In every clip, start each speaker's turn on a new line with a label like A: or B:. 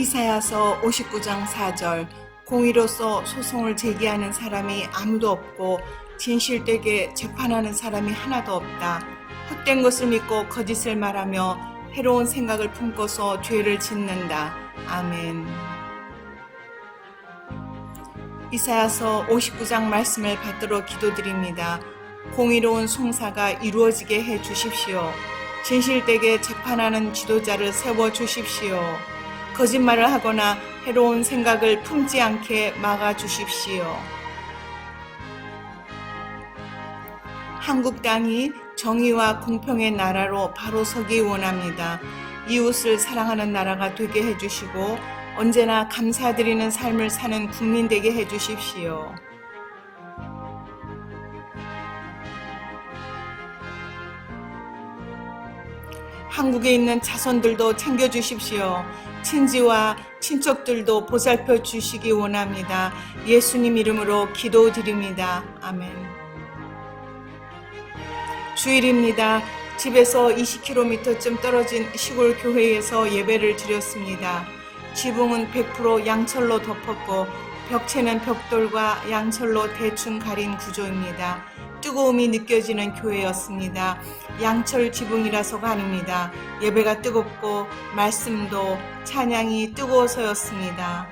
A: 이사야서 59장 4절 공의로서 소송을 제기하는 사람이 아무도 없고 진실되게 재판하는 사람이 하나도 없다. 헛된 것을 믿고 거짓을 말하며 해로운 생각을 품고서 죄를 짓는다. 아멘. 이사야서 59장 말씀을 받들어 기도드립니다. 공의로운 송사가 이루어지게 해 주십시오. 진실되게 재판하는 지도자를 세워 주십시오. 거짓말을 하거나 해로운 생각을 품지 않게 막아 주십시오. 한국 땅이 정의와 공평의 나라로 바로 서기 원합니다. 이웃을 사랑하는 나라가 되게 해주시고 언제나 감사드리는 삶을 사는 국민 되게 해주십시오. 한국에 있는 자손들도 챙겨주십시오. 친지와 친척들도 보살펴 주시기 원합니다. 예수님 이름으로 기도드립니다. 아멘. 주일입니다. 집에서 20km쯤 떨어진 시골 교회에서 예배를 드렸습니다. 지붕은 100% 양철로 덮었고 벽체는 벽돌과 양철로 대충 가린 구조입니다. 뜨거움이 느껴지는 교회였습니다. 양철 지붕이라서가 아닙니다. 예배가 뜨겁고 말씀도 찬양이 뜨거워서였습니다.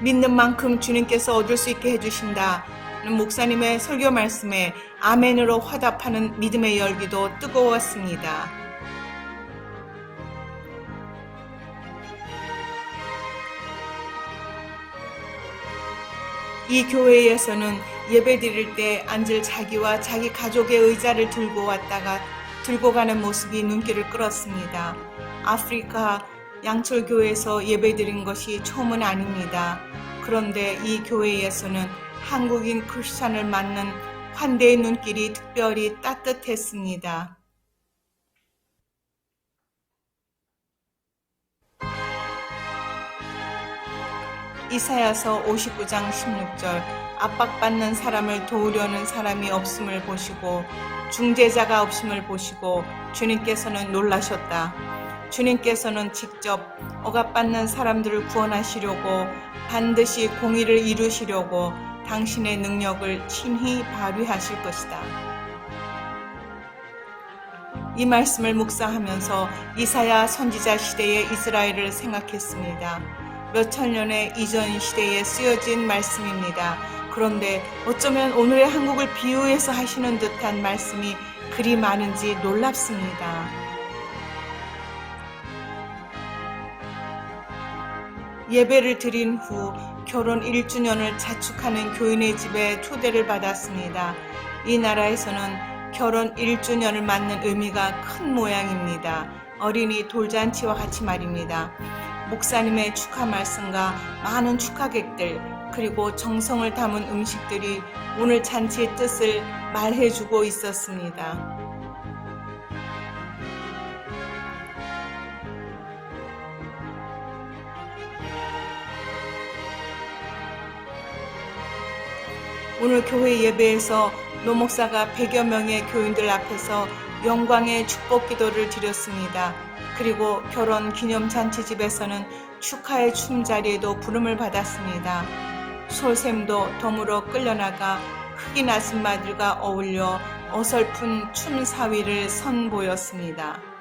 A: 믿는 만큼 주님께서 얻을 수 있게 해주신다. 목사님의 설교 말씀에 아멘으로 화답하는 믿음의 열기도 뜨거웠습니다. 이 교회에서는 예배 드릴 때 앉을 자기와 자기 가족의 의자를 들고 왔다가 들고 가는 모습이 눈길을 끌었습니다. 아프리카 양철교회에서 예배 드린 것이 처음은 아닙니다. 그런데 이 교회에서는 한국인 크리스찬을 맞는 환대의 눈길이 특별히 따뜻했습니다. 이사야서 59장 16절 압박받는 사람을 도우려는 사람이 없음을 보시고 중재자가 없음을 보시고 주님께서는 놀라셨다. 주님께서는 직접 억압받는 사람들을 구원하시려고 반드시 공의를 이루시려고 당신의 능력을 친히 발휘하실 것이다. 이 말씀을 묵상하면서 이사야 선지자 시대의 이스라엘을 생각했습니다. 몇천 년의 이전 시대에 쓰여진 말씀입니다. 그런데 어쩌면 오늘의 한국을 비유해서 하시는 듯한 말씀이 그리 많은지 놀랍습니다. 예배를 드린 후 결혼 1주년을 자축하는 교인의 집에 초대를 받았습니다. 이 나라에서는 결혼 1주년을 맞는 의미가 큰 모양입니다. 어린이 돌잔치와 같이 말입니다. 목사님의 축하 말씀과 많은 축하객들 그리고 정성을 담은 음식들이 오늘 잔치의 뜻을 말해주고 있었습니다. 오늘 교회 예배에서 노 목사가 100여 명의 교인들 앞에서 영광의 축복 기도를 드렸습니다. 그리고 결혼 기념 잔치 집에서는 축하의 춤 자리에도 부름을 받았습니다. 솔샘도 덤으로 끌려나가 흑인 아줌마들과 어울려 어설픈 춤 사위를 선보였습니다.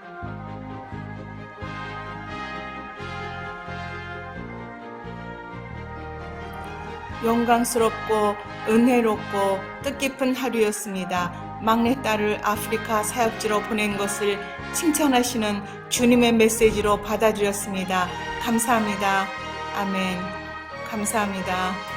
A: 영광스럽고 은혜롭고 뜻깊은 하루였습니다. 막내딸을 아프리카 사역지로 보낸 것을 칭찬하시는 주님의 메시지로 받아들였습니다. 감사합니다. 아멘. 감사합니다.